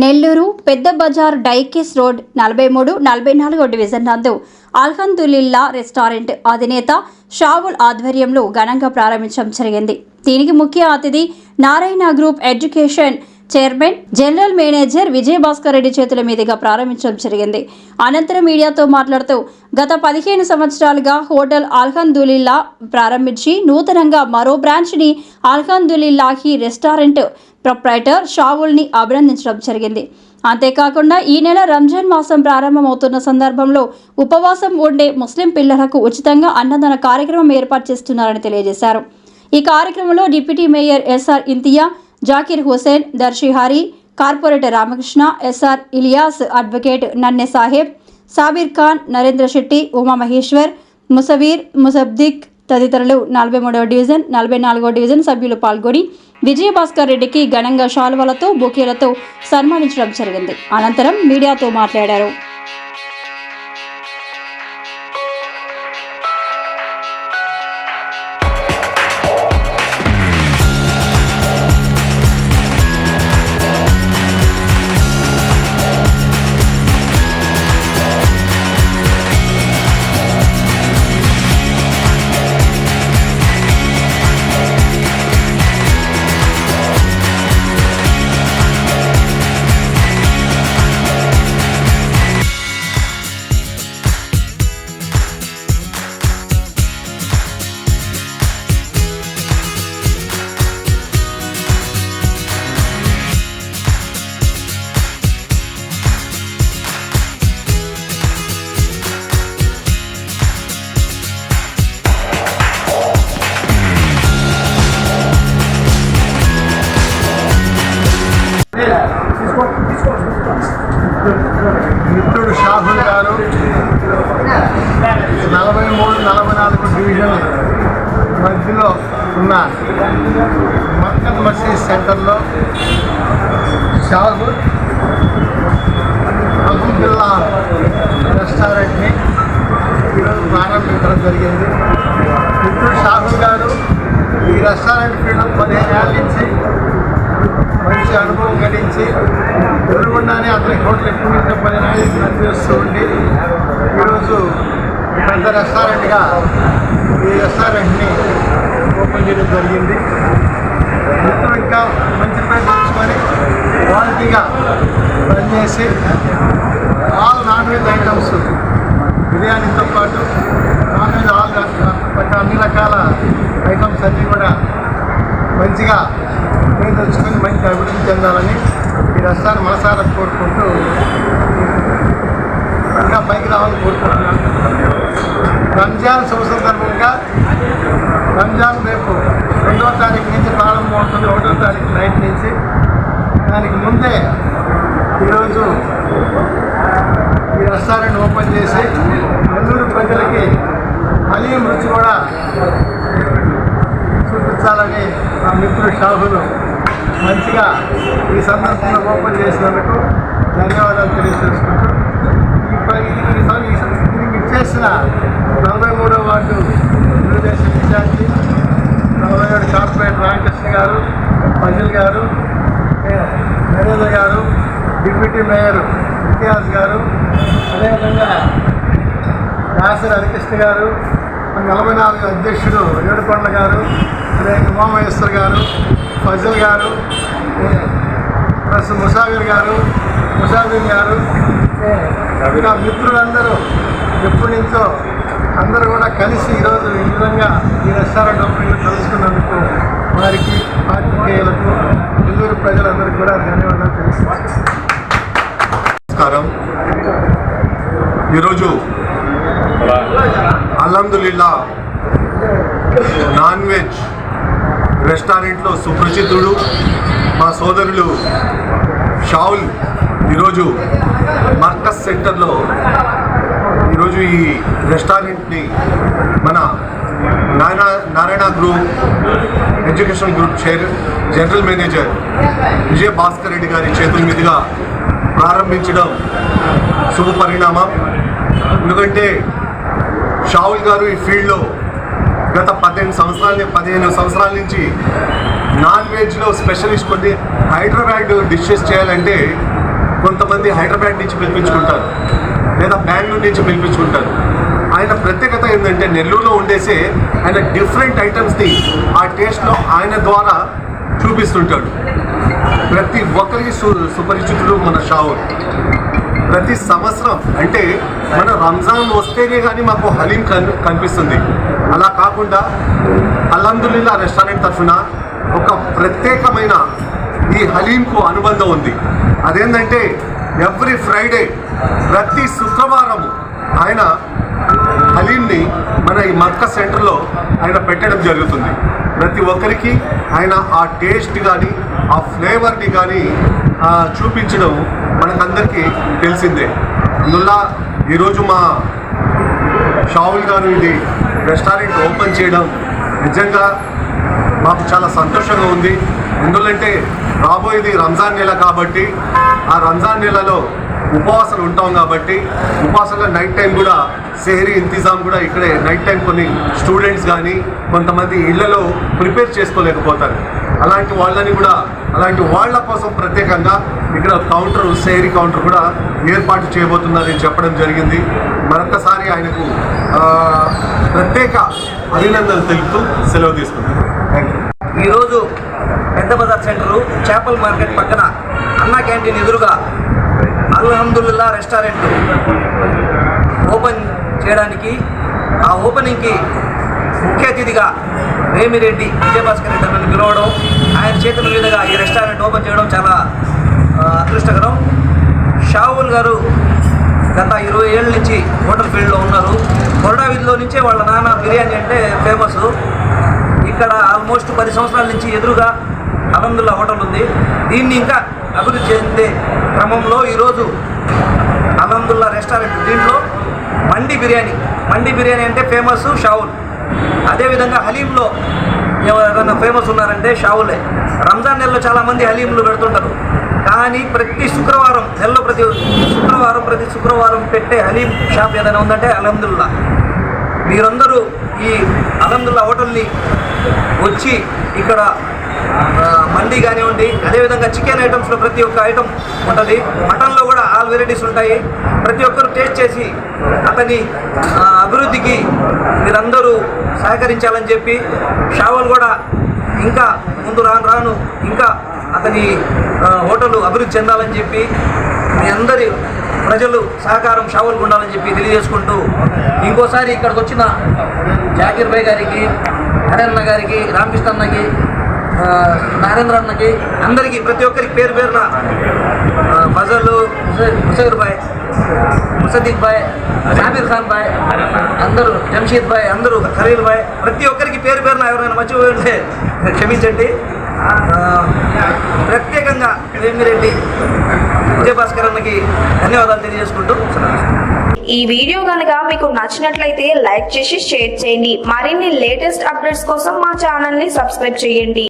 నెల్లూరు పెద్ద బజార్ డైకేస్ రోడ్ నలభై మూడు నలభై నాలుగో డివిజన్ నందు అల్హందులిల్లా రెస్టారెంట్ అధినేత షావుల్ ఆధ్వర్యంలో ఘనంగా ప్రారంభించడం జరిగింది. దీనికి ముఖ్య అతిథి Narayana group education chairman general manager Vijayabhaskar Reddy చేతుల మీదుగా ప్రారంభించడం జరిగింది. అనంతరం మీడియాతో మాట్లాడుతూ గత పదిహేను సంవత్సరాలుగా హోటల్ ఆల్హందులిల్లా ప్రారంభించి నూతనంగా మరో బ్రాంచ్ని ఆల్హందులిల్లాహి రెస్టారెంట్ ప్రొప్రైటర్ షావుల్ని అభినందించడం జరిగింది. అంతేకాకుండా ఈ నెల రంజాన్ మాసం ప్రారంభమవుతున్న సందర్భంలో ఉపవాసం ఉండే ముస్లిం పిల్లలకు ఉచితంగా అన్నదాన కార్యక్రమం ఏర్పాటు చేస్తున్నారని తెలియజేశారు. ఈ కార్యక్రమంలో deputy mayor SR Imtiaz Zakir Hussain దర్శిహారి corporator Ramakrishna SR Ilyas advocate Nanne Saheb Sabir Khan Narendra Shetty Umamaheshwar Musaveer Musabdiq తదితరులు నలభై మూడవ డివిజన్ నలభై నాలుగవ డివిజన్ సభ్యులు పాల్గొని విజయభాస్కర్ రెడ్డికి ఘనంగా శాలువలతో బొకేలతో సన్మానించడం జరిగింది. అనంతరం మీడియాతో మాట్లాడారు. మిత్రుడు షాహుల్ గారు. నలభై మూడు నలభై నాలుగు డివిజన్ మధ్యలో ఉన్న మక్కద్ మసీద్ సెంటర్లో షాహుల్ పది చేస్తూ ఉండి ఈరోజు పెద్ద రెస్టారెంట్గా ఈ రెస్టారెంట్ని ఓపెన్ చేయడం జరిగింది. మొత్తం ఇంకా మంచి పేరు తెచ్చుకొని క్వాలిటీగా పనిచేసి ఆల్ నాన్ వెజ్ ఐటమ్స్ బిర్యానీతో పాటు నాన్ వెజ్ ఆల్ రక- అన్ని రకాల ఐటమ్స్ అన్నీ కూడా మంచిగా పేరు తెచ్చుకొని మంచి అభివృద్ధి చెందాలని ఈ రస్తాన్ని మనసారా కోరుకుంటూ ఇంకా పైకి రావాలని కోరుకుంటున్నాను రంజాన్ శుభ సందర్భంగా రంజాన్ రేపు రెండవ తారీఖు నుంచి ప్రారంభం అవుతుంది ఒకటో తారీఖు నైట్ నుంచి. దానికి ముందే ఈరోజు ఈ రెస్టారెంట్ ఓపెన్ చేసి నెల్లూరు ప్రజలకి హలీం రుచి కూడా చూపించాలని మా మిత్రుడు షాహులు మంచిగా ఈ సందర్భంలో ఓపెన్ చేసినందుకు ధన్యవాదాలు తెలియజేసుకుంటూ ఈ ప- ఈ- ఈ సం- ఈ సం- దీనికి ఇచ్చేసిన నలభై మూడవ వార్డు తెలుగుదేశం ఇన్ఛార్జి నలభై ఏడు కార్పొరేటర్ రామకృష్ణ గారు ఫజిల్ గారు నరేంద్ర గారు డిప్యూటీ మేయర్ ఇంతియాజ్ గారు అదేవిధంగా దాసరి హరికృష్ణ గారు నలభై నాలుగు అధ్యక్షుడు ఏడుకొండ గారు అదే ఉమామహేశ్వర్ గారు ఫజల్ గారు ఏ, ప్లస్ ముసాఫిర్ గారు ముసాఫిర్ గారు మిత్రులందరూ ఎప్పటి నుంచో అందరూ కూడా కలిసి ఈరోజు ఈ విధంగా ఈ రెస్టారెంట్ ఓపెనింగ్ కలుసుకున్నందుకు వారికి పాత్రికేయులకు నెల్లూరు ప్రజలందరికీ కూడా ధన్యవాదాలు తెలుస్తున్నాను. నమస్కారం. ఈరోజు అల్లందులీలా నాన్ వెజ్ రెస్టారెంట్లో సుప్రసిద్ధుడు మా సోదరులు షావుల్ ఈరోజు మర్కస్ సెంటర్లో ఈరోజు ఈ రెస్టారెంట్ని మన Narayana Narayana group education group chair general manager Vijaya Bhaskar Reddy గారి చేతుల మీదుగా ప్రారంభించడం శుభ పరిణామం ఎందుకంటే షావుల్ గారు ఈ ఫీల్డ్లో గత పద్దెనిమిది సంవత్సరాల పదిహేను సంవత్సరాల నుంచి నాన్ వెజ్లో స్పెషలిస్ట్ కొన్ని హైదరాబాద్ డిషెస్ చేయాలంటే కొంతమంది హైదరాబాద్ నుంచి పిలిపించుకుంటారు. లేదా బెంగళూరు నుంచి పిలిపించుకుంటారు. ఆయన ప్రత్యేకత ఏంటంటే నెల్లూరులో ఉండేసే ఆయన డిఫరెంట్ ఐటమ్స్ని ఆ టేస్ట్లో ఆయన ద్వారా చూపిస్తుంటాడు. ప్రతి ఒక్కరికి సు సుపరిచితుడు మన షావుల్. ప్రతి సంవత్సరం అంటే మన రంజాన్ వస్తేనే కానీ మాకు హలీం కన్ కనిపిస్తుంది. అలా కాకుండా అల్హమ్దుల్లా రెస్టారెంట్ తరఫున ఒక ప్రత్యేకమైన ఈ హలీంకు అనుబంధం ఉంది. అదేంటంటే ఎవ్రీ ఫ్రైడే ప్రతి శుక్రవారము ఆయన హలీంని మన ఈ మక్క సెంటర్లో ఆయన పెట్టడం జరుగుతుంది. ప్రతి ఒక్కరికి ఆయన ఆ టేస్ట్ కానీ ఆ ఫ్లేవర్ని కానీ చూపించడం మనకందరికీ తెలిసిందే. అందువల్ల ఈరోజు మా షావుల్ గారు ఇది రెస్టారెంట్ ఓపెన్ చేయడం నిజంగా మాకు చాలా సంతోషంగా ఉంది. ఎందుకంటే రాబోయేది రంజాన్ నెల కాబట్టి ఆ రంజాన్ నెలలో ఉపవాసాలు ఉంటాం కాబట్టి ఉపవాసంగా నైట్ టైం కూడా సెహరీ ఇంతిజాం కూడా ఇక్కడే నైట్ టైం కొన్ని స్టూడెంట్స్ కానీ కొంతమంది ఇళ్ళలో ప్రిపేర్ చేసుకోలేకపోతారు. అలాంటి వాళ్ళని కూడా అలాంటి వాళ్ళ కోసం ప్రత్యేకంగా ఇక్కడ కౌంటర్ సెహరీ కౌంటర్ కూడా ఏర్పాటు చేయబోతున్నారని చెప్పడం జరిగింది. మరొకసారి ఆయనకు ప్రత్యేక అభినందనలు తెలుపుతూ సెలవు తీసుకుంటున్నాను. థ్యాంక్ యూ ఈరోజు పెద్ద బజార్ సెంటరు చేపల మార్కెట్ పక్కన అన్నా క్యాంటీన్ ఎదురుగా అల్హమ్దుల్లా రెస్టారెంట్ ఓపెన్ చేయడానికి ఆ ఓపెనింగ్కి ముఖ్య అతిథిగా రేమిరెడ్డి విజయభాస్కర్ రెడ్డి నన్ను పిలవడం ఆయన చేతుల మీదుగా ఈ రెస్టారెంట్ ఓపెన్ చేయడం చాలా అదృష్టకరం. షావుల్ గారు గత ఇరవై ఏళ్ళ నుంచి హోటల్ ఫీల్డ్లో ఉన్నారు. కొరడా వీధిలో నుంచే వాళ్ళ నాన్న బిర్యానీ అంటే ఫేమస్. ఇక్కడ ఆల్మోస్ట్ పది సంవత్సరాల నుంచి ఎదురుగా అలందుల్లా హోటల్ ఉంది. దీన్ని ఇంకా అభివృద్ధి చెందే క్రమంలో ఈరోజు అనందుల్లా రెస్టారెంట్ దీంట్లో మండి బిర్యానీ. మండి బిర్యానీ అంటే ఫేమస్ షావుల్. అదేవిధంగా హలీంలో ఎవరైనా ఫేమస్ ఉన్నారంటే షావులే. రంజాన్ నెలలో చాలామంది హలీంలు పెడుతుంటారు. కానీ ప్రతి శుక్రవారం నెలలో ప్రతి శుక్రవారం ప్రతి శుక్రవారం పెట్టే హలీం షాప్ ఏదైనా ఉందంటే అలహమ్దుల్లా మీరందరూ ఈ అలహమ్దుల్లా హోటల్ని వచ్చి ఇక్కడ మండి కానివ్వండి అదేవిధంగా చికెన్ ఐటమ్స్లో ప్రతి ఒక్క ఐటమ్ ఉంటుంది. మటన్లో కూడా ఆల్ వెరైటీస్ ఉంటాయి. ప్రతి ఒక్కరు టేస్ట్ చేసి అతని అభివృద్ధికి మీరందరూ సహకరించాలని చెప్పి షావల్ కూడా ఇంకా ముందు రాను రాను ఇంకా అతని హోటల్ అభివృద్ధి చెందాలని చెప్పి మీ అందరి ప్రజలు సహకారం షావులకు ఉండాలని చెప్పి తెలియజేసుకుంటూ ఇంకోసారి ఇక్కడికి వచ్చిన జాకీర్ భాయ్ గారికి హరన్న గారికి రామకృష్ణ అన్నకి నరేంద్ర అన్నకి అందరికీ ప్రతి ఒక్కరికి పేరు పేరున ఆ, ఫజలు ముసైర్ భాయ్ ముసద్దీక్ భాయ్ ఖాన్ బాయ్ అందరూ జంషీద్ భాయ్ అందరూ ఖలీల్ బాయ్ ప్రతి ఒక్కరికి పేరు పేరున ఎవరైనా మర్చిపోయి ఉంటే క్షమించండి ప్రత్యేకంగా వేమిరెడ్డి విజయభాస్కర్ అన్నకి ధన్యవాదాలు తెలియజేసుకుంటూ ఈ వీడియో కనుక మీకు నచ్చినట్లయితే లైక్ చేసి షేర్ చేయండి. మరిన్ని లేటెస్ట్ అప్డేట్స్ కోసం మా ఛానల్ని సబ్స్క్రైబ్ చేయండి.